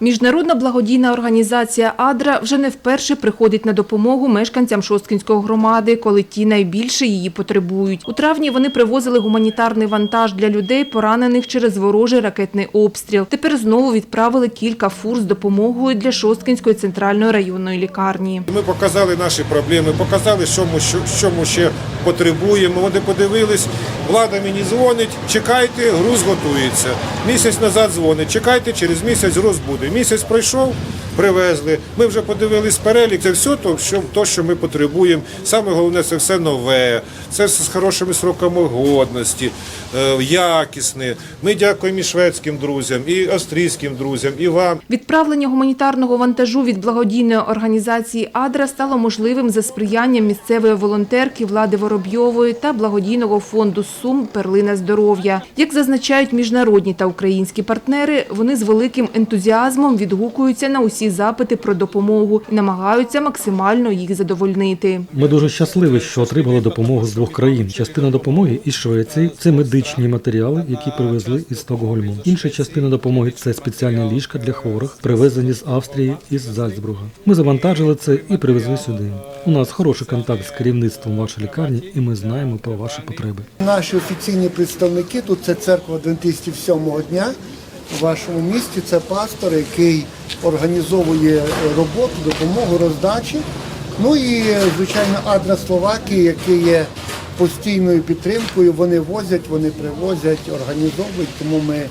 Міжнародна благодійна організація «Адра» вже не вперше приходить на допомогу мешканцям Шосткінської громади, коли ті найбільше її потребують. У травні вони привозили гуманітарний вантаж для людей, поранених через ворожий ракетний обстріл. Тепер знову відправили кілька фур з допомогою для Шосткінської центральної районної лікарні. Ми показали наші проблеми, показали, що ми, ще потребуємо. Вони подивились, влада мені дзвонить, чекайте, груз готується. Місяць назад дзвонить, чекайте, через місяць груз буде. Місяць пройшов, привезли. Ми вже подивились перелік. Це все то, що, то, що ми потребуємо. Саме головне, це все нове, це все з хорошими сроками годності, е, якісне. Ми дякуємо і шведським друзям, і австрійським друзям, і вам. Відправлення гуманітарного вантажу від благодійної організації «Адра» стало можливим за сприянням місцевої волонтерки Влади Воробйової та благодійного фонду «Сум. Перлина здоров'я». Як зазначають міжнародні та українські партнери, вони з великим ентузіазмом відгукуються на усі запити про допомогу і намагаються максимально їх задовольнити. Ми дуже щасливі, що отримали допомогу з двох країн. Частина допомоги із Швеції це медичні матеріали, які привезли із Стокгольму. Інша частина допомоги це спеціальні ліжка для хворих, привезені з Австрії і з Зальцбурга. Ми завантажили це і привезли сюди. У нас хороший контакт з керівництвом вашої лікарні, і ми знаємо про ваші потреби. Наші офіційні представники тут це церква адвентистів сьомого дня у вашому місті. Це пастор, який організовує роботу, допомогу, роздачі. Ну і звичайно Адра Словакії, який є постійною підтримкою. Вони возять, вони привозять, організовують. Тому ми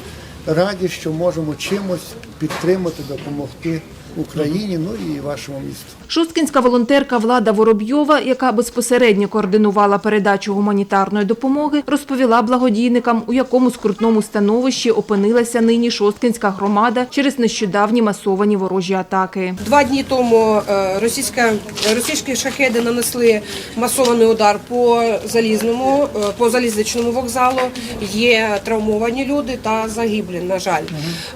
раді, що можемо чимось підтримати, допомогти Україні, ну і вашому місту. Шосткінська волонтерка Влада Воробйова, яка безпосередньо координувала передачу гуманітарної допомоги, розповіла благодійникам, у якому скрутному становищі опинилася нині Шосткінська громада через нещодавні масовані ворожі атаки. Два дні тому е, російська, російські шахеди нанесли масований удар по залізному, е, по залізничному вокзалу. Є травмовані люди та загиблі, на жаль.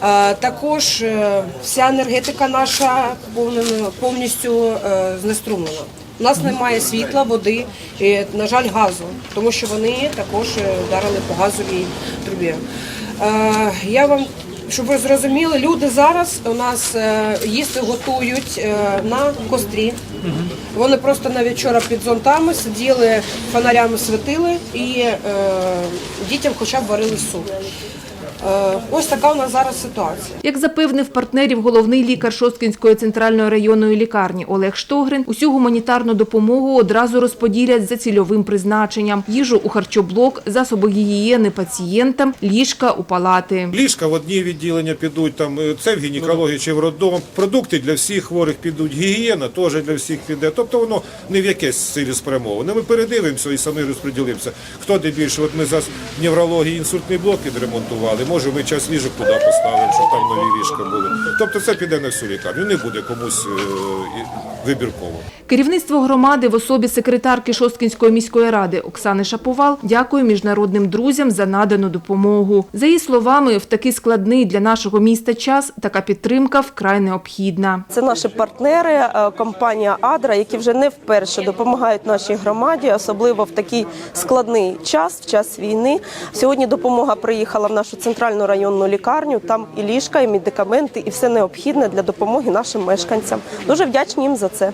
Е, Також е, вся енергетика наша повністю е, знеструмлена. У нас немає світла, води, і, на жаль, газу, тому що вони також е, вдарили по газовій трубі. Я вам щоб ви зрозуміли, люди зараз у нас їсти готують на кострі. Вони просто навіть вчора під зонтами сиділи, фонарями світили і дітям хоча б варили суп. Е, ось така у нас зараз ситуація. Як запевнив партнерів головний лікар Шосткінської центральної районної лікарні Олег Штогрин, усю гуманітарну допомогу одразу розподілять за цільовим призначенням: їжу у харчоблок, засоби гігієни пацієнтам, ліжка у палати. Ліжка в одні відділення підуть, там е, це в гінекології чи в роддом. Продукти для всіх хворих підуть, гігієна теж для всіх піде. Тобто воно не в якесь цілеспрямоване. Ми передивимося і самі розподілимося. Хто де більше? От ми зараз неврології інсультний блок відремонтували. Може, ми час ліжок туди поставимо, щоб там нові ліжка були. Тобто це піде на всю лікарню. Не буде комусь е, вибірково. Керівництво громади в особі секретарки Шосткінської міської ради Оксани Шаповал дякує міжнародним друзям за надану допомогу. За її словами, в такий складний для нашого міста час така підтримка вкрай необхідна. Це наші партнери, е, компанія Адра, які вже не вперше допомагають нашій громаді, особливо в такий складний час, в час війни. Сьогодні допомога приїхала в нашу центральну районну лікарню. Там і ліжка, і медикаменти, і все необхідне для допомоги нашим мешканцям. Дуже вдячні їм за це.